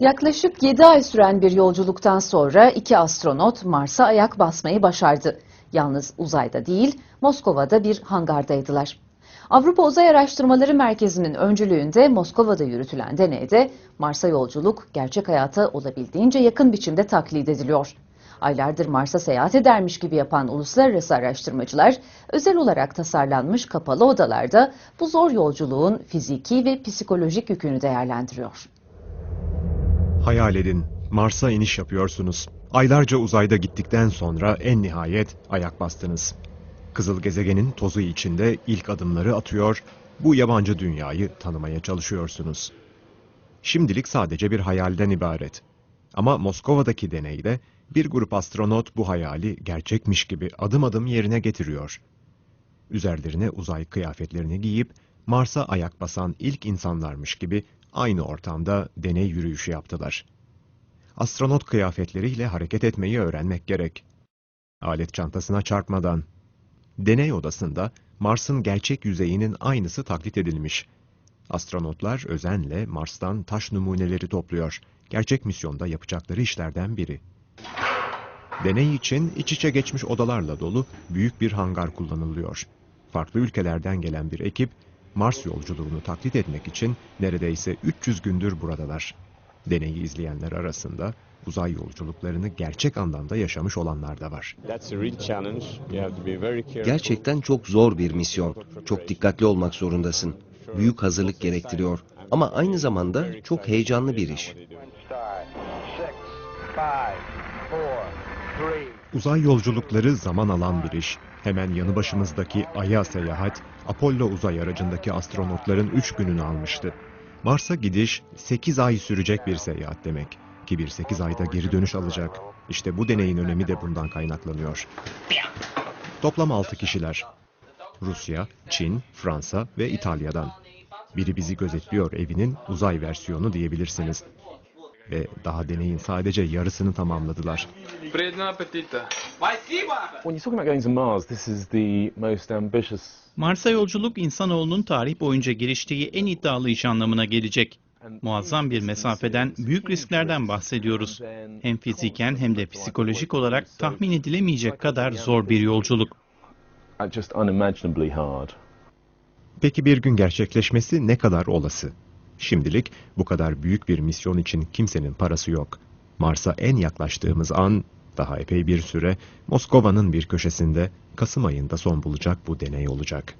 Yaklaşık 7 ay süren bir yolculuktan sonra iki astronot Mars'a ayak basmayı başardı. Yalnız uzayda değil, Moskova'da bir hangardaydılar. Avrupa Uzay Araştırmaları Merkezi'nin öncülüğünde Moskova'da yürütülen deneyde Mars'a yolculuk gerçek hayata olabildiğince yakın biçimde taklit ediliyor. Aylardır Mars'a seyahat edermiş gibi yapan uluslararası araştırmacılar özel olarak tasarlanmış kapalı odalarda bu zor yolculuğun fiziki ve psikolojik yükünü değerlendiriyor. Hayal edin, Mars'a iniş yapıyorsunuz. Aylarca uzayda gittikten sonra en nihayet ayak bastınız. Kızıl gezegenin tozu içinde ilk adımları atıyor, bu yabancı dünyayı tanımaya çalışıyorsunuz. Şimdilik sadece bir hayalden ibaret. Ama Moskova'daki deneyde bir grup astronot bu hayali gerçekmiş gibi adım adım yerine getiriyor. Üzerlerine uzay kıyafetlerini giyip Mars'a ayak basan ilk insanlarmış gibi aynı ortamda deney yürüyüşü yaptılar. Astronot kıyafetleriyle hareket etmeyi öğrenmek gerek. Alet çantasına çarpmadan. Deney odasında Mars'ın gerçek yüzeyinin aynısı taklit edilmiş. Astronotlar özenle Mars'tan taş numuneleri topluyor. Gerçek misyonda yapacakları işlerden biri. Deney için iç içe geçmiş odalarla dolu büyük bir hangar kullanılıyor. Farklı ülkelerden gelen bir ekip Mars yolculuğunu taklit etmek için neredeyse 300 gündür buradalar. Deneyi izleyenler arasında uzay yolculuklarını gerçek anlamda yaşamış olanlar da var. Gerçekten çok zor bir misyon. Çok dikkatli olmak zorundasın. Büyük hazırlık gerektiriyor. Ama aynı zamanda çok heyecanlı bir iş. Uzay yolculukları zaman alan bir iş. Hemen yanı başımızdaki Ay'a seyahat, Apollo uzay aracındaki astronotların 3 gününü almıştı. Mars'a gidiş 8 ay sürecek bir seyahat demek. Ki bir 8 ayda geri dönüş alacak. İşte bu deneyin önemi de bundan kaynaklanıyor. Toplam 6 kişiler. Rusya, Çin, Fransa ve İtalya'dan. Biri bizi gözetliyor evinin uzay versiyonu diyebilirsiniz ve daha deneyin sadece yarısını tamamladılar. Mars'a yolculuk insanoğlunun tarih boyunca giriştiği en iddialı iş anlamına gelecek. Muazzam bir mesafeden, büyük risklerden bahsediyoruz. Hem fiziken hem de psikolojik olarak tahmin edilemeyecek kadar zor bir yolculuk. Peki bir gün gerçekleşmesi ne kadar olası? Şimdilik bu kadar büyük bir misyon için kimsenin parası yok. Mars'a en yaklaştığımız an, daha epey bir süre, Moskova'nın bir köşesinde Kasım ayında son bulacak bu deney olacak.